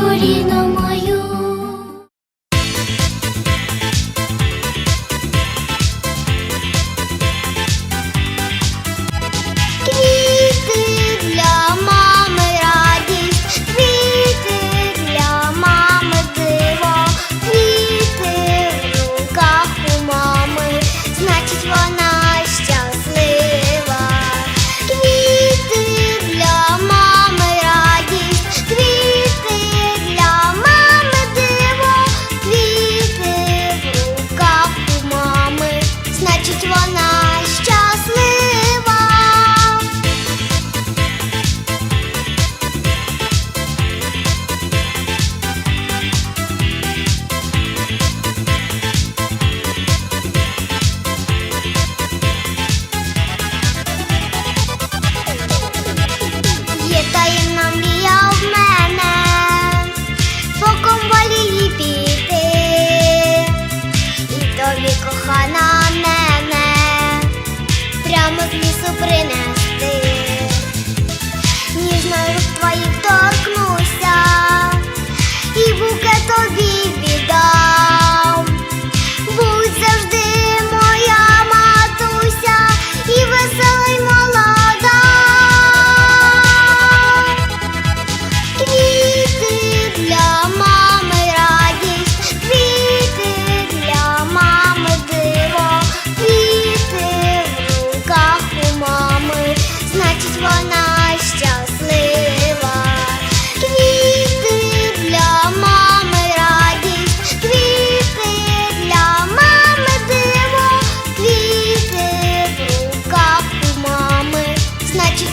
рідну мою. Тобі кохана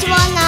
one